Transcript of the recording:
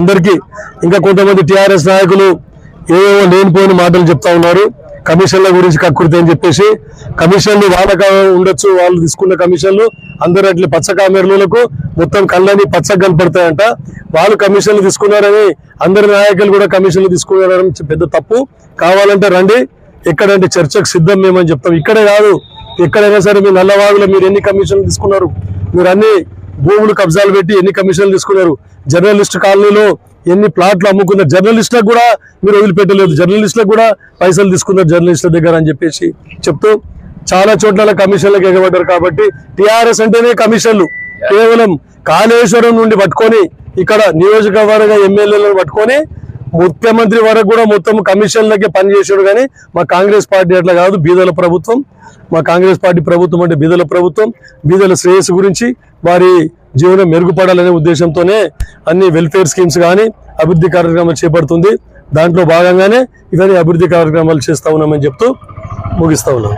అందరికీ ఇంకా కొంతమంది టిఆర్ఎస్ నాయకులు ఏవేవో లేనిపోయిన మాటలు చెప్తా ఉన్నారు. కమిషన్ల గురించి కక్కుర్తి అని చెప్పేసి కమిషన్లు వాళ్ళక ఉండొచ్చు వాళ్ళు తీసుకున్న కమిషన్లు అందరు అట్లా పచ్చ కామెర్లకు మొత్తం కళ్ళని పచ్చగా కనపడతాయంట. వాళ్ళు కమిషన్లు తీసుకున్నారని అందరి నాయకులు కూడా కమిషన్లు తీసుకున్నారని పెద్ద తప్పు. కావాలంటే రండి ఎక్కడంటే చర్చకు సిద్ధం మేమని చెప్తాం. ఇక్కడే కాదు ఎక్కడైనా సరే మీ నల్లవాగులో మీరు ఎన్ని కమిషన్లు తీసుకున్నారు? మీరు అన్ని భూములు కబ్జాలు పెట్టి ఎన్ని కమిషన్లు తీసుకున్నారు? జర్నలిస్ట్ కాలనీలో ఎన్ని ప్లాట్లు అమ్ముకున్నారు? జర్నలిస్టులకు కూడా మీరు వదిలిపెట్టలేదు. జర్నలిస్టులకు కూడా పైసలు తీసుకున్నారు జర్నలిస్టుల దగ్గర అని చెప్పేసి చెప్తూ చాలా చోట్ల కమిషన్లకు ఎగబడ్డారు కాబట్టి టీఆర్ఎస్ అంటేనే కమిషన్లు. కేవలం కాళేశ్వరం నుండి పట్టుకొని ఇక్కడ నియోజకవర్గ ఎమ్మెల్యేలను పట్టుకొని ముఖ్యమంత్రి వరకు కూడా మొత్తం కమిషన్లకే పనిచేసాడు కానీ మా కాంగ్రెస్ పార్టీ అట్లా కాదు బీదల ప్రభుత్వం. మా కాంగ్రెస్ పార్టీ ప్రభుత్వం అంటే బీదల ప్రభుత్వం బీదల శ్రేయస్సు గురించి వారి జీవనం మెరుగుపడాలనే ఉద్దేశంతోనే అన్ని వెల్ఫేర్ స్కీమ్స్ కానీ అభివృద్ధి కార్యక్రమాలు చేపడుతుంది. దాంట్లో భాగంగానే ఇవన్నీ అభివృద్ధి కార్యక్రమాలు చేస్తా ఉన్నామని చెప్తూ ముగిస్తా ఉన్నాం.